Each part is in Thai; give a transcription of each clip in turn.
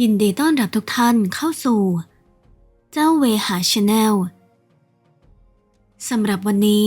ยินดีต้อนรับทุกท่านเข้าสู่ เจ้าเวหาชาแนลสำหรับวันนี้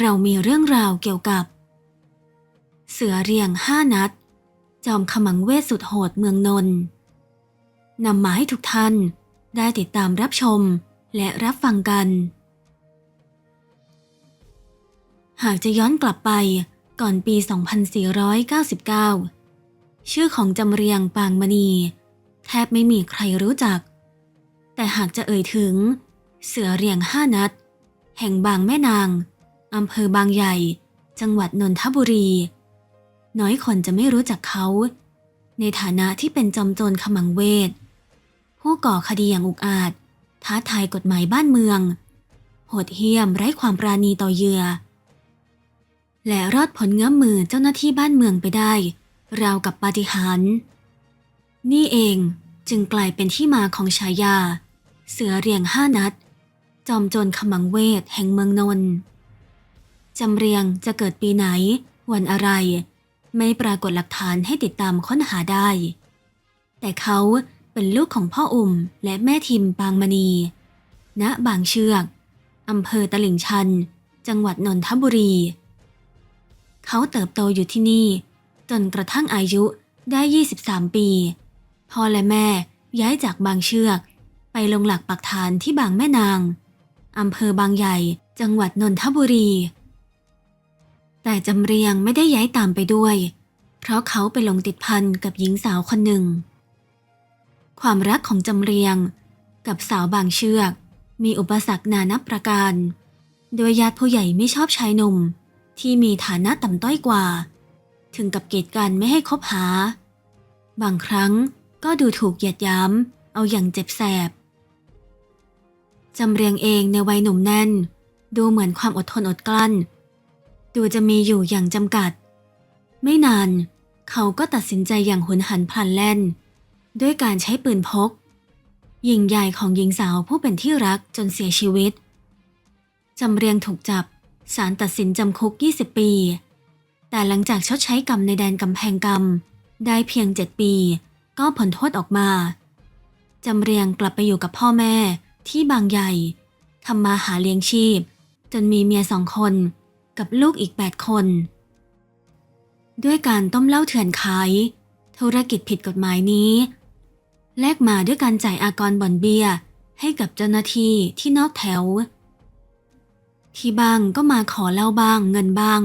เรามีเรื่องราวเกี่ยวกับ เสือเรียงห้านัด จอมขมังเวทสุดโหดเมืองนนท์นำมาให้ทุกท่านได้ติดตามรับชมและรับฟังกัน หากจะย้อนกลับไปก่อนปี 2499 ชื่อของจำเรียงปางมณี แทบไม่มีใครรู้จัก แต่หากจะเอ่ยถึง เสือเรียงห้านัด แห่งบางแม่นางอำเภอบางใหญ่ จังหวัดนนทบุรี น้อยคนจะไม่รู้จักเขา ในฐานะที่เป็นจอมโจรขมังเวท ผู้ก่อคดีอย่างอุกอาจ ท้าทายกฎหมายบ้านเมือง โหดเหี้ยมไร้ความปราณีต่อเหยื่อ และรอดผลเงื้อมมือเจ้าหน้าที่บ้านเมืองไปได้ ราวกับปาฏิหาริย์ นี่เองจึงกลายเป็นที่มาของฉายา เสือเรียงห้านัด จอมโจรขมังเวทแห่งเมืองนนท์จำเรียงจะเกิดปีไหน วันอะไร ไม่ปรากฏหลักฐานให้ติดตามค้นหาได้ แต่เขาเป็นลูกของพ่ออุ่มและแม่ทิมปางมณี ณ บางเชือกอำเภอตลิ่งชัน จังหวัดนนทบุรี เขาเติบโตอยู่ที่นี่ จนกระทั่งอายุได้ 23 ปี พ่อและแม่ย้ายจากบางเชือก ไปลงหลักปักฐานที่บางแม่นางอำเภอบางใหญ่ จังหวัดนนทบุรี แต่จำเรียงไม่ได้ย้ายตามไปด้วย เพราะเขาไปลงติดพันกับหญิงสาวคนหนึ่ง ความรักของจำเรียงกับสาวบางเชือก มีอุปสรรคนานับประการ โดยญาติผู้ใหญ่ไม่ชอบชายหนุ่มที่มีฐานะต่ำต้อยกว่า ถึงกับเกตกันไม่ให้คบหา บางครั้ง ก็ดูถูกเหยียดย้ำเอาอย่างเจ็บแสบ จำเรียงเองในวัยหนุ่มแน่น ดูเหมือนความอดทนอดกลั้น ดูจะมีอยู่อย่างจำกัด ไม่นาน เขาก็ตัดสินใจอย่างหุนหันพลันแล่น ด้วยการใช้ปืนพก ยิงใหญ่ของหญิงสาวผู้เป็นที่รักจนเสียชีวิต จำเรียงถูกจับศาลตัดสินจำคุก 20 ปี แต่หลังจากชดใช้กรรมในแดนกำแพงกรรมได้เพียง 7 ปี ก็ผลโทษออกมาจำเรียงกลับไปอยู่กับพ่อแม่ที่บางใหญ่ทำมาหาเลี้ยงชีพ จนมีเมียสองคน กับลูกอีก8คน ด้วยการต้มเหล้าเถื่อนขาย ธุรกิจผิดกฎหมายนี้ แลกมาด้วยการจ่ายอากรบ่อนเบียร์ให้กับเจ้าหน้าที่ที่นอกแถว ที่บ้างก็มาขอเหล้าบ้างเงินบ้าง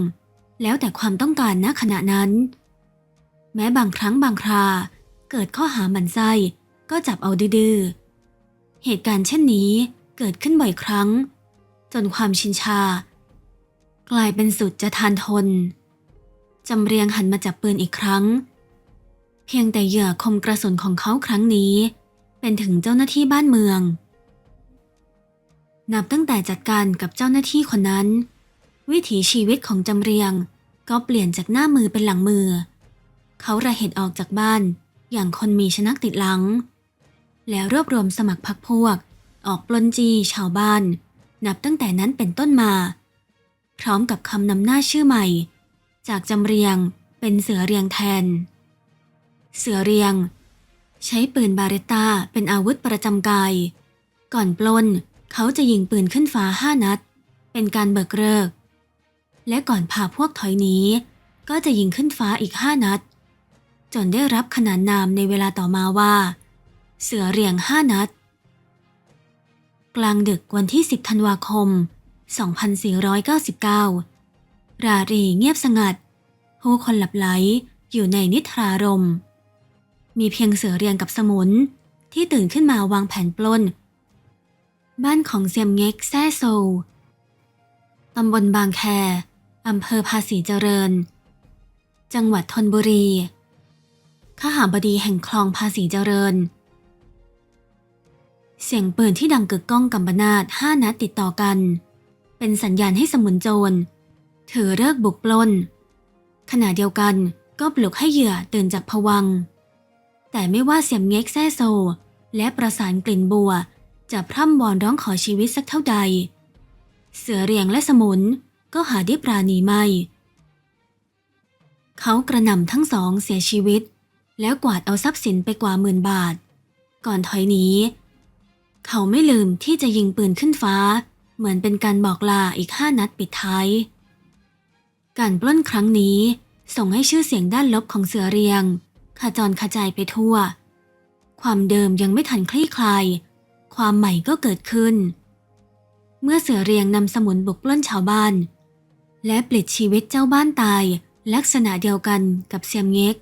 แล้วแต่ความต้องการณขณะนั้น แม้บางครั้งบางครา เกิดข้อหาหมันไส้ก็จับเอาดื้อเหตุการณ์เช่นนี้เกิดขึ้นบ่อยครั้ง จนความชินชา กลายเป็นสุดจะทานทนจำเรียงหันมาจับปืนอีกครั้ง เพียงแต่เหยื่อคมกระสุนของเขาครั้งนี้ เป็นถึงเจ้าหน้าที่บ้านเมือง นับตั้งแต่จัดการกับเจ้าหน้าที่คนนั้น วิถีชีวิตของจำเรียงก็เปลี่ยนจากหน้ามือเป็นหลังมือ เขาระเหตุออกจากบ้าน อย่างคนมีชนักติดหลัง แล้วรวบรวมสมัครพรรคพวก ออกปล้นจีชาวบ้าน นับตั้งแต่นั้นเป็นต้นมา พร้อมกับคำนำหน้าชื่อใหม่ จากจำเรียงเป็นเสือเรียงแทน เสือเรียง ใช้ปืนบาเรตตาเป็นอาวุธประจำกาย ก่อนปล้นเขาจะยิงปืนขึ้นฟ้าห้านัด เป็นการเบิกเลิก และก่อนพาพวกถอยหนีก็จะยิงขึ้นฟ้าอีกห้านัด จนได้รับขนานนามในเวลาต่อมาว่า เสือเรียงห้านัด กลางดึกวันที่ 10 ธันวาคม 2499 รารีเงียบสงัด ผู้คนหลับไหลอยู่ในนิทรารม มีเพียงเสือเรียงกับสมุนที่ตื่นขึ้นมาวางแผนปล้น บ้านของเซียมเง็กแซ่โซตำบลบางแคอำเภอภาษีเจริญ จังหวัดธนบุรี ข้าหาบดีแห่งคลองภาษีเจริญ เสียงปืนที่ดังกึกก้องกำบนาดห้านัดติดต่อกัน เป็นสัญญาณให้สมุนโจร ถือเลิกบุกปล้น ขณะเดียวกันก็ปลุกให้เหยื่อตื่นจากผวัง แต่ไม่ว่าเสียมเง็กแซ่โซ และประสานกลิ่นบัว จะพร่ำวอนร้องขอชีวิตสักเท่าใด เสือเรียงและสมุนก็หาได้ปราณีไม่ เขากระหน่ำทั้งสองเสียชีวิต แล้วกวาดเอาทรัพย์สินไปกว่าหมื่นบาท ก่อนถอยหนีเขาไม่ลืมที่จะยิงปืนขึ้นฟ้า เหมือนเป็นการบอกลาอีกห้านัดปิดท้าย การปล้นครั้งนี้ส่งให้ชื่อเสียงด้านลบของเสือเรียงขจรขจายไปทั่ว ความเดิมยังไม่ทันคลี่คลาย ความใหม่ก็เกิดขึ้น เมื่อเสือเรียงนำสมุนบุกปล้นชาวบ้าน และปลิดชีวิตเจ้าบ้านตาย ลักษณะเดียวกันกับเซียมเง็ก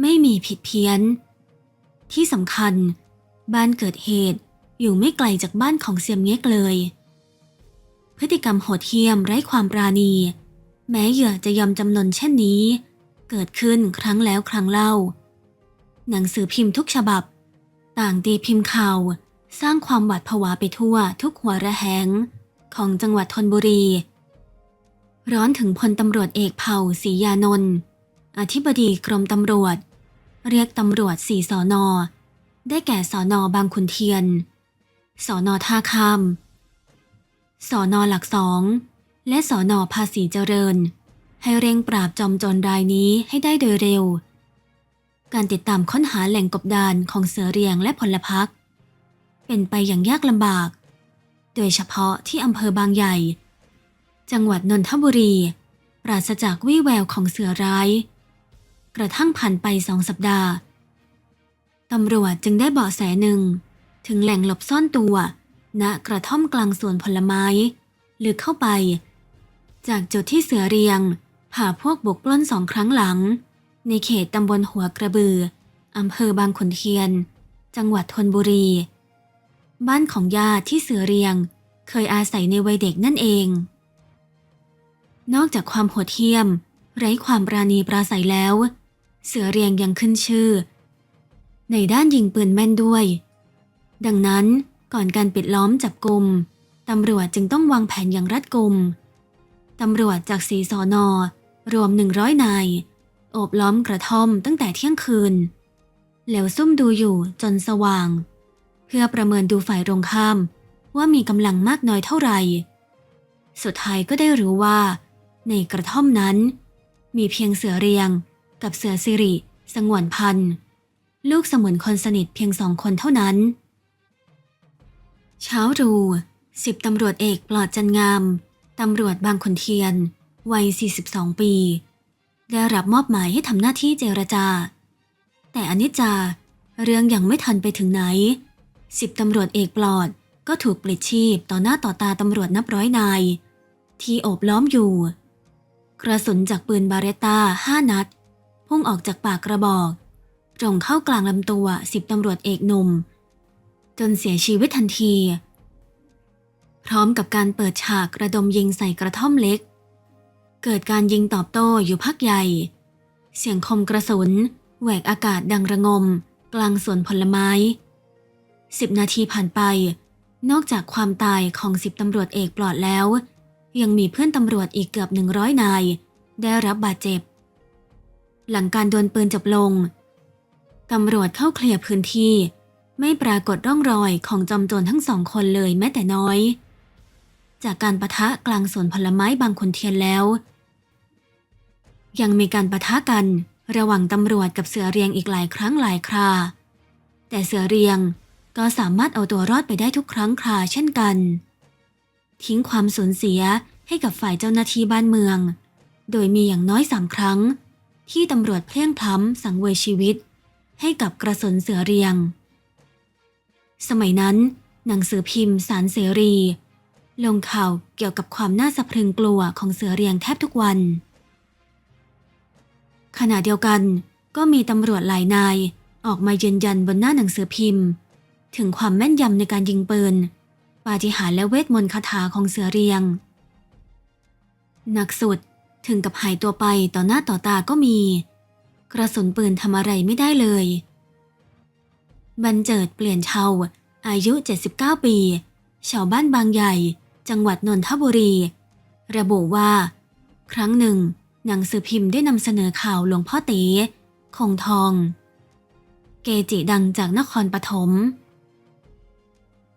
ไม่มีผิดเพี้ยน ที่สำคัญ บ้านเกิดเหตุอยู่ไม่ไกลจากบ้านของเซียมเง็กเลย พฤติกรรมโหดเหี้ยมไร้ความปราณี แม้เหยื่อจะยอมจำนนเช่นนี้ เกิดขึ้นครั้งแล้วครั้งเล่า หนังสือพิมพ์ทุกฉบับ ต่างตีพิมพ์ข่าว สร้างความหวาดผวาไปทั่วทุกหัวระแหง ของจังหวัดธนบุรี ร้อนถึงพลตำรวจเอกเผ่าศรียานนท์ อธิบดีกรมตำรวจ เรียกตำรวจสี่สอนอ ได้แก่สอนอบางขุนเทียน สอนอท่าข้ามสอนอหลักสอง และสอนอภาษีเจริญ ให้เร่งปราบจอมโจรรายนี้ให้ได้โดยเร็ว การติดตามค้นหาแหล่งกบดานของเสือเรียงและพลพรรคเป็นไปอย่างยากลำบาก โดยเฉพาะที่อำเภอบางใหญ่ จังหวัดนนทบุรี ปราศจากวี่แววของเสือร้าย กระทั่งผ่านไปสองสัปดาห์ ตำรวจจึงได้เบาะแสหนึ่ง ถึงแหล่งหลบซ่อนตัว ณกระท่อมกลางสวนผลไม้ลึกเข้าไป จากจุดที่เสือเรียงพาพวกบุกปล้นสองครั้งหลัง ในเขตตำบลหัวกระบืออำเภอบางขุนเทียน จังหวัดธนบุรี บ้านของญาติที่เสือเรียง เคยอาศัยในวัยเด็กนั่นเอง นอกจากความโหดเหี้ยม ไร้ความปราณีปราศัยแล้ว เสือเรียงยังขึ้นชื่อ ในด้านยิงปืนแม่นด้วย ดังนั้นก่อนการปิดล้อมจับกลุ่มตำรวจจึงต้องวางแผนอย่างรัดกุม ตำรวจจากสีสอนอรวม100นาย โอบล้อมกระท่อมตั้งแต่เที่ยงคืน แล้วซุ่มดูอยู่จนสว่าง เพื่อประเมินดูฝ่ายตรงข้าม ว่ามีกำลังมากน้อยเท่าไหร่ สุดท้ายก็ได้รู้ว่า ในกระท่อมนั้น มีเพียงเสือเรียง กับเสือสิริ สงวนพันธ์ลูกสมุนคนสนิทเพียงสองคนเท่านั้น เช้ารูสิบตำรวจเอกปลอดจันงาม ตำรวจบางขุนเทียน วัย 42 ปี ได้รับมอบหมายให้ทำหน้าที่เจรจา แต่อนิจจา เรื่องยังไม่ทันไปถึงไหน สิบตำรวจเอกปลอดก็ถูกปลิดชีพต่อหน้าต่อตาตำรวจนับร้อยนาย ที่โอบล้อมอยู่ กระสุนจากปืนบาเรตตาห้านัด พุ่งออกจากปากกระบอกตรงเข้ากลางลำตัวสิบตำรวจเอกหนุ่ม จนเสียชีวิตทันที พร้อมกับการเปิดฉากระดมยิงใส่กระท่อมเล็ก เกิดการยิงตอบโต้อยู่พักใหญ่ เสียงคมกระสุนแหวกอากาศดังระงม กลางสวนผลไม้สิบนาทีผ่านไป นอกจากความตายของสิบตำรวจเอกปลอดแล้ว ยังมีเพื่อนตำรวจอีกเกือบหนึ่งร้อยนาย ได้รับบาดเจ็บ หลังการดวลปืนจบลง ตำรวจเข้าเคลียร์พื้นที่ ไม่ปรากฏร่องรอยของจอมโจรทั้งสองคนเลยแม้แต่น้อย จากการประทะกลางสวนผลไม้บางคนเทียนแล้ว ยังมีการประทะกันระหว่างตำรวจกับเสือเรียงอีกหลายครั้งหลายครา แต่เสือเรียงก็สามารถเอาตัวรอดไปได้ทุกครั้งคราเช่นกัน ทิ้งความสูญเสียให้กับฝ่ายเจ้าหน้าที่บ้านเมือง โดยมีอย่างน้อยสามครั้ง ที่ตำรวจเพลียงพล้ำสังเวยชีวิต ให้กับกระสนเสือเรียง สมัยนั้น หนังสือพิมพ์สารเสรี ลงข่าวเกี่ยวกับความน่าสะพรึงกลัวของเสือเรียงแทบทุกวัน ขณะเดียวกันก็มีตำรวจหลายนายออกมายืนยันบนหน้าหนังสือพิมพ์ ถึงความแม่นยำในการยิงปืนปาฏิหาริย์และเวทมนต์คาถาของเสือเรียง หนักสุด ถึงกับหายตัวไปต่อหน้าต่อตาก็มี กระสุนปืนทำอะไรไม่ได้เลย บรรเจิดเปลี่ยนเชาอายุ 79 ปี ชาวบ้านบางใหญ่ จังหวัดนนทบุรี ระบุว่า ครั้งหนึ่ง หนังสือพิมพ์ได้นำเสนอข่าวหลวงพ่อเต๋คงทอง เกจิดังจากนครปฐม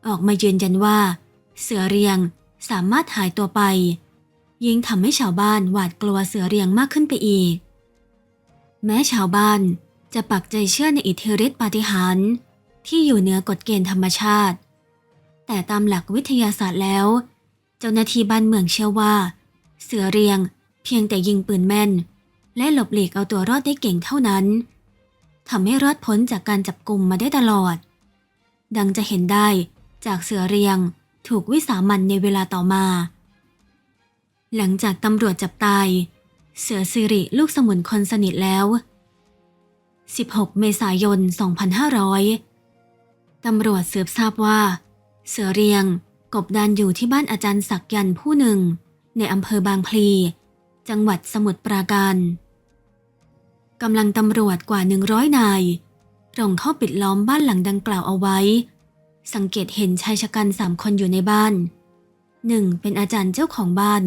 ออกมายืนยันว่า เสือเรียงสามารถหายตัวไป ยิ่งทำให้ชาวบ้านหวาดกลัวเสือเรียงมากขึ้นไปอีก แม้ชาวบ้านจะปักใจเชื่อในอิทธิฤทธิปาฏิหาริย์ที่อยู่เหนือกฎเกณฑ์ธรรมชาติ แต่ตามหลักวิทยาศาสตร์แล้ว เจ้าหน้าที่บ้านเมืองเชื่อว่า เสือเรียงเพียงแต่ยิงปืนแม่น และหลบหลีกเอาตัวรอดได้เก่งเท่านั้นทำให้รอดพ้นจากการจับกลุ่มมาได้ตลอด ดังจะเห็นได้จากเสือเรียงถูกวิสามันในเวลาต่อมา หลังจากตำรวจจับตาย เสือสิริลูกสมุนคนสนิทแล้ว 16 เมษายน 2500 ตำรวจสืบทราบว่า เสือเรียงกบดานอยู่ที่บ้านอาจารย์ศักยันผู้หนึ่ง ในอำเภอบางพลี จังหวัดสมุทรปราการกำลังตำรวจกว่า 100 นายตรงเข้าปิดล้อมบ้านหลังดังกล่าวเอาไว้ สังเกตเห็นชายชะกันสามคนอยู่ในบ้านหนึ่งเป็นอาจารย์เจ้าของบ้าน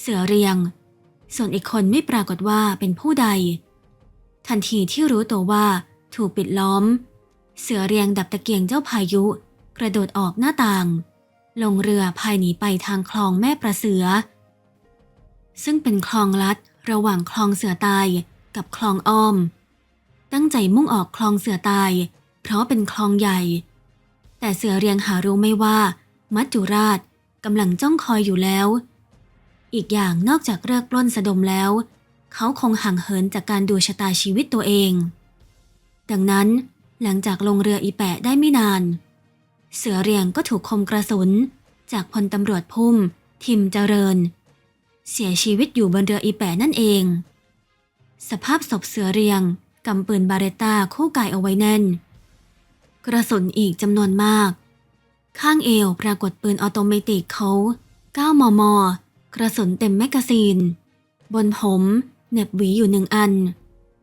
เสือเรียง ส่วนอีกคนไม่ปรากฏว่าเป็นผู้ใด ทันทีที่รู้ตัวว่าถูกปิดล้อม เสือเรียงดับตะเกียงเจ้าพายุ กระโดดออกหน้าต่าง ลงเรือพายหนีไปทางคลองแม่ประเสือ ซึ่งเป็นคลองลัดระหว่างคลองเสือตายกับคลองอ้อม ตั้งใจมุ่งออกคลองเสือตาย เพราะเป็นคลองใหญ่ แต่เสือเรียงหารู้ไม่ว่า มัจจุราชกำลังจ้องคอยอยู่แล้ว อีกอย่างนอกจากเลิกปล้นสะดมแล้ว เขาคงห่างเหินจากการดูชะตาชีวิตตัวเอง ดังนั้นหลังจากลงเรืออีแปะได้ไม่นาน เสือเรียงก็ถูกคมกระสุน จากพลตำรวจพุ่ม ทิมเจริญ เสียชีวิตอยู่บนเรืออีแปะนั่นเอง สภาพศพเสือเรียงกำปืนบาเรตตาคู่กายเอาไว้แน่น กระสุนอีกจำนวนมาก ข้างเอวปรากฏปืนออโตเมติกเขา 9 มม กระสุนเต็มแมกกาซีน บนผมเน็บหวีอยู่หนึ่งอัน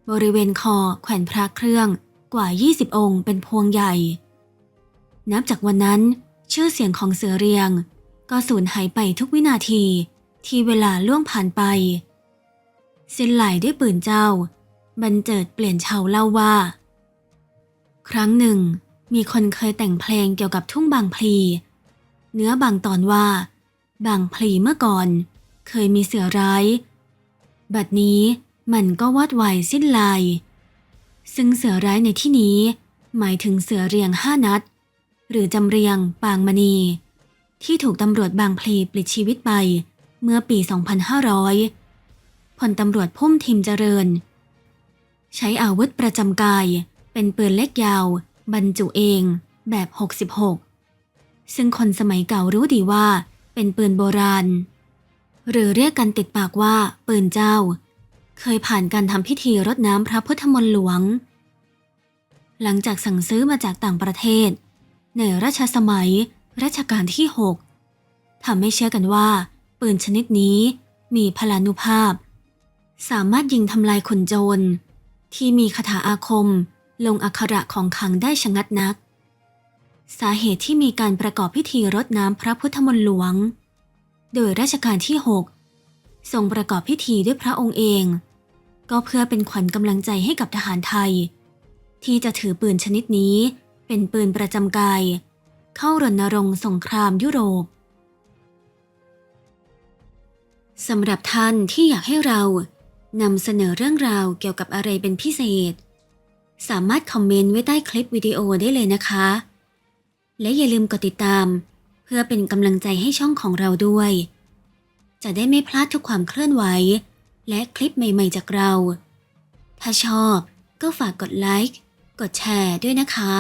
บริเวณคอแขวนพระเครื่องกว่า 20 องค์เป็นพวงใหญ่ นับจากวันนั้นชื่อเสียงของเสือเรียง ก็สูญหายไปทุกวินาทีที่เวลาล่วงผ่านไปสิ้นไหลด้วยปืนเจ้า บรรเจิดเปลี่ยนชาวเล่าว่า ครั้งหนึ่ง มีคนเคยแต่งเพลงเกี่ยวกับทุ่งบางพลี เนื้อบางตอนว่า บางพลีเมื่อก่อน เคยมีเสือร้าย บัดนี้มันก็วอดวายสิ้นลาย ซึ่งเสือร้ายในที่นี้ หมายถึงเสือเรียงห้านัด หรือจำเรียงปางมณี ที่ถูกตำรวจบางพลีปลิดชีวิตไปเมื่อปี 2500พลตำรวจพุ่มทิมเจริญ ใช้อาวุธประจำกายเป็นปืนเล็กยาว บรรจุเองแบบ 66 ซึ่งคนสมัยเก่ารู้ดีว่า เป็นปืนโบราณ หรือเรียกกันติดปากว่าปืนเจ้า เคยผ่านการทำพิธีรดน้ำพระพุทธมนต์หลวง หลังจากสั่งซื้อมาจากต่างประเทศ ในรัชสมัยรัชกาลที่ 6ทำให้เชื่อกันว่า ปืนชนิดนี้มีพลานุภาพ สามารถยิงทำลายขนโจร ที่มีคาถาอาคม ลงอักขระของขังได้ชะงัดนัก สาเหตุที่มีการประกอบพิธีรดน้ำพระพุทธมนต์หลวง โดยรัชกาลที่ 6 ทรงประกอบพิธีด้วยพระองค์เอง ก็เพื่อเป็นขวัญกำลังใจให้กับทหารไทย ที่จะถือปืนชนิดนี้เป็นปืนประจำกาย เข้ารณรงค์สงครามยุโรปสำหรับท่านที่อยากให้เรานำเสนอเรื่องราวเกี่ยวกับอะไรเป็นพิเศษ สามารถคอมเมนต์ไว้ใต้คลิปวิดีโอได้เลยนะคะ และอย่าลืมกดติดตาม เพื่อเป็นกำลังใจให้ช่องของเราด้วย จะได้ไม่พลาดทุกความเคลื่อนไหว และคลิปใหม่ ๆ จากเรา ถ้าชอบก็ฝากกดไลค์ กดแชร์ด้วยนะคะ